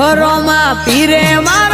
ઘરોમાં પીરે માં